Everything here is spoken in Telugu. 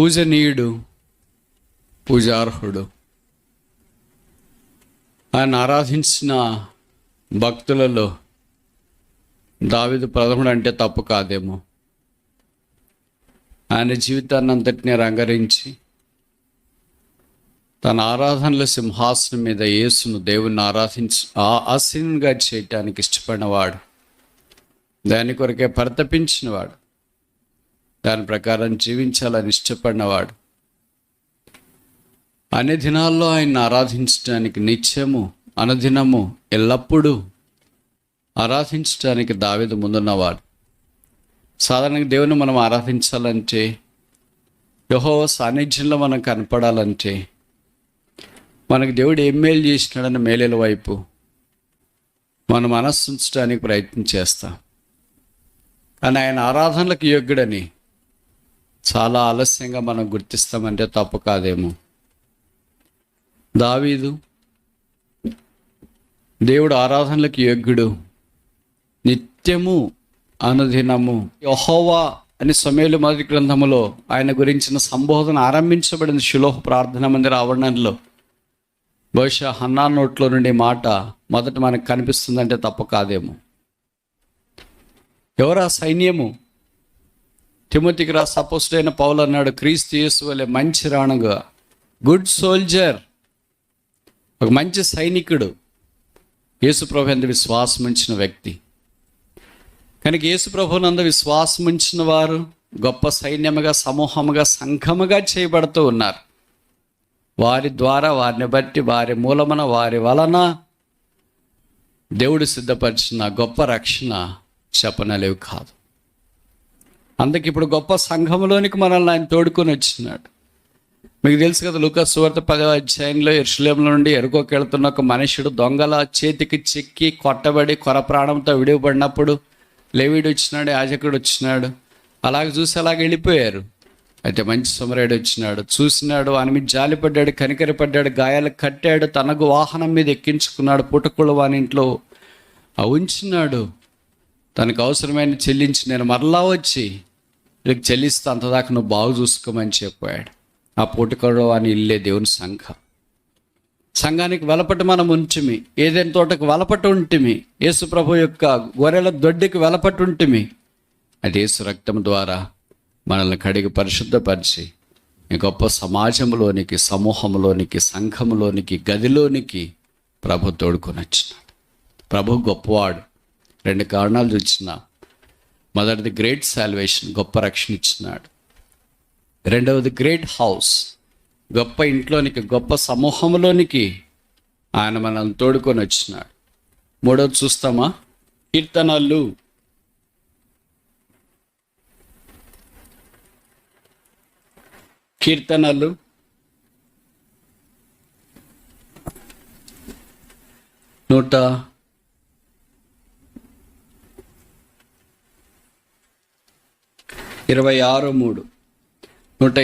పూజనీయుడు పూజార్హుడు. ఆయన ఆరాధించిన భక్తులలో దావిదు ప్రథముడు అంటే తప్పు కాదేమో. ఆయన జీవితాన్ని అంతటినీ రంగరించి తన ఆరాధనల సింహాసనం మీద యేసును దేవుణ్ణి ఆరాధించి ఆ- చేయటానికి ఇష్టపడినవాడు దాని కొరకే పరితపించినవాడు. దాని ప్రకారం జీవించాలని ఇష్టపడినవాడు. అన్ని దినాల్లో ఆయన్ని ఆరాధించడానికి నిత్యము అనుదినము ఎల్లప్పుడూ ఆరాధించడానికి దావేది ముందున్నవాడు. సాధారణంగా దేవుని మనం ఆరాధించాలంటే యహో సాన్నిధ్యంలో మనం కనపడాలంటే మనకు దేవుడు ఏం మేలు చేసినాడని మేలేల వైపు మనం మనస్సు ఉంచడానికి ప్రయత్నం చేస్తాం. కానీ ఆయన ఆరాధనలకు యోగ్యుడని చాలా ఆలస్యంగా మనం గుర్తిస్తామంటే తప్పు కాదేమో. దావీదు దేవుడు ఆరాధనలకు యోగ్యుడు. నిత్యము అనుదినము యహోవా అని సమేలు మొదటి గ్రంథములో ఆయన గురించిన సంబోధన ఆరంభించబడింది శిలోహ ప్రార్థన మందిర ఆవరణలో. బహుశా హన్నా నోట్లో నుండి మాట మొదట మనకు కనిపిస్తుందంటే తప్పు కాదేమో. ఎవరా సైన్యము? తిమోతికి రా సపోస్ట్ అయిన పౌలు అన్నాడు క్రీస్తు యేసు వలె మంచి రాణుగా గుడ్ సోల్జర్ ఒక మంచి సైనికుడు. యేసు ప్రభు ఎంత విశ్వాసం ఉంచిన వ్యక్తి. కనుక యేసుప్రభునందు విశ్వాసం ఉంచిన వారు గొప్ప సైన్యముగా సమూహముగా సంఘముగా చేయబడుతూ ఉన్నారు. వారి ద్వారా వారిని బట్టి వారి మూలమున వారి వలన దేవుడు సిద్ధపరిచిన గొప్ప రక్షణ చెప్పనలేవు కాదు. అందుకే ఇప్పుడు గొప్ప సంఘంలోనికి మనల్ని ఆయన తోడుకొని వచ్చినాడు. మీకు తెలుసు కదా లుకా సువార్త పదవ అధ్యాయంలో ఎరుసలేంలో నుండి ఎరుకోకి వెళ్తున్న ఒక మనుషుడు దొంగల చేతికి చిక్కి కొట్టబడి కొర ప్రాణంతో విడివబడినప్పుడు లేవీడు వచ్చినాడు యాజకుడు వచ్చినాడు. అలాగ చూసి అలాగ వెళ్ళిపోయారు. అయితే మంచి సుమరేడు వచ్చినాడు. చూసినాడు ఆయన మీద జాలిపడ్డాడు కనికరపడ్డాడు గాయాలు కట్టాడు తనకు వాహనం మీద ఎక్కించుకున్నాడు పుటకుళ్ళు వాని ఇంట్లో ఆ ఉంచినాడు. తనకు అవసరమైన చెల్లించి నేను మరలా వచ్చి వీళ్ళకి చెల్లిస్తే అంతదాకా నువ్వు బాగు చూసుకోమని చెప్పాడు. ఆ పుటకుడు అని ఇల్లే దేవుని సంఘం. సంఘానికి వెలపట మనం ఉంటిమి. ఏదైనా తోటకు వెలపట ఉంటిమి. యేసు ప్రభు యొక్క గొర్రెల దొడ్డికి వెలపట ఉంటిమి. అది యేసు రక్తం ద్వారా మనల్ని కడిగి పరిశుద్ధపరిచి ఈ గొప్ప సమాజంలోనికి సమూహంలోనికి సంఘంలోనికి గదిలోనికి ప్రభు తోడుకొని వచ్చినాడు. ప్రభు గొప్పవాడు. రెండు కారణాలు చూసిన మొదటిది గ్రేట్ సాల్వేషన్ గొప్ప రక్షణ ఇచ్చినాడు. రెండవది గ్రేట్ హౌస్ గొప్ప ఇంట్లోనికి గొప్ప సమూహంలోనికి ఆయన మనల్ని తోడుకొని వచ్చినాడు. మూడవది చూస్తామా? కీర్తనలు. కీర్తనలు. నూట ఇరవై ఆరు మూడు. నూట